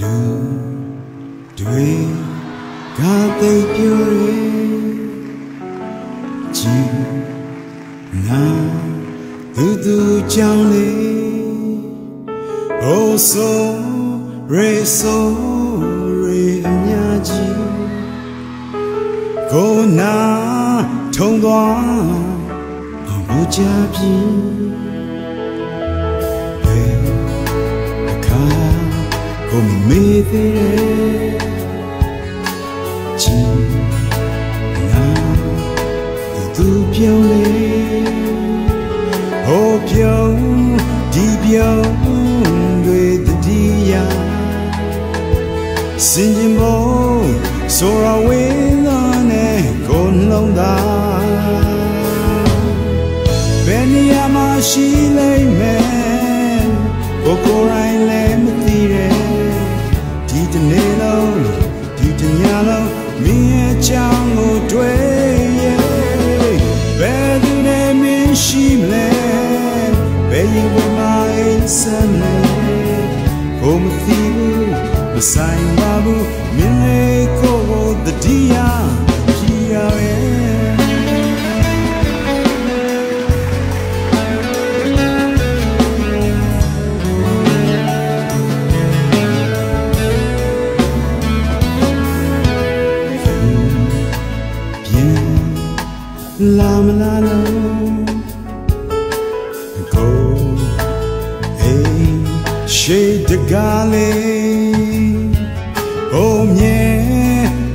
လူတွေကသိပြိုရဲကြည်နာသူသူကြောင့်လေဟိုဆိုရေဆိုရေအများကြီးကိုနာထုံသွားဘူချပြီ ကိုမေးသေးတယ်ချီနာသူပြောင်းလေဟောပြောင်းဒီပြောင်းတွေတတိယစင်ကြင်ဖို့ဆိုရဝေးလာနဲ့ကိုလုံးသားဘယ်နေရာမှာရှိလိမ့်မယ်ကိုကိုယ်တိုင်လည်းမသိတဲ့ တနေ့လုံးဒီတညလုံးမင်းရဲ့ချောင်းကိုတွေ့ရဲ့ဘယ်သူနဲ့မင်းရှိမလဲဘယ်ရင်ဝင်မအိမ်စမ်းလဲဘုံမသိဘူးမဆိုင်ပါဘူးမင်းလေးကိုကိုတတိယ လာမလာလုံးကိုအေးရှိတကားလေးဘုံမြဲ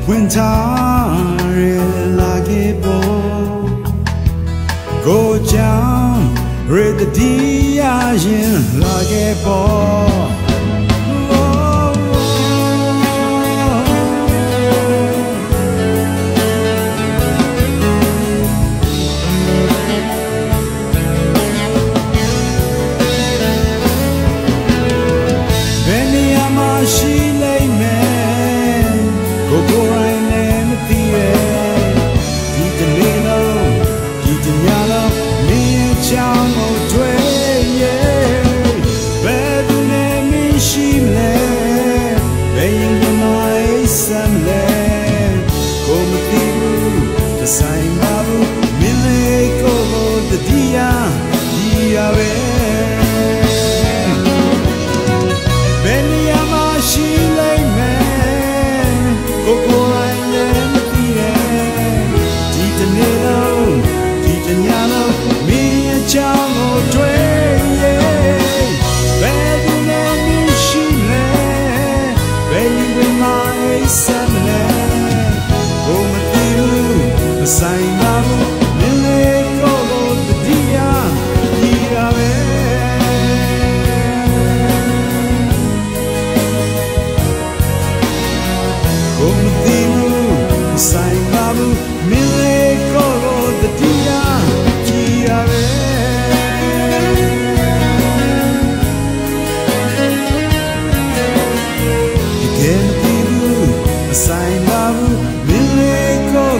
ဝင်ထားရလာခဲ့ပေါ်ကိုကြောင့်ရတတိယရင်လာခဲ့ပေါ် ရှိလိမ့်မယ်ကိုကိုယ်တိုင်လည်းမသိရဲ့ဒီကနေ့လုံးဒီတညလုံးမင်းရဲ့ချောင်းကိုတွေ့ရဲ့ဘယ်သူနဲ့မင်းရှိမလဲဘယ်ရင်ကမစမ်းလဲကိုမသိဘူးတဆိုင်ပါဘူး ဆိုင်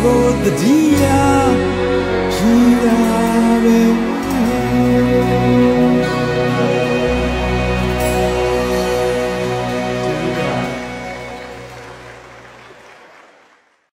ဆိုင်ပါဘူး the dia.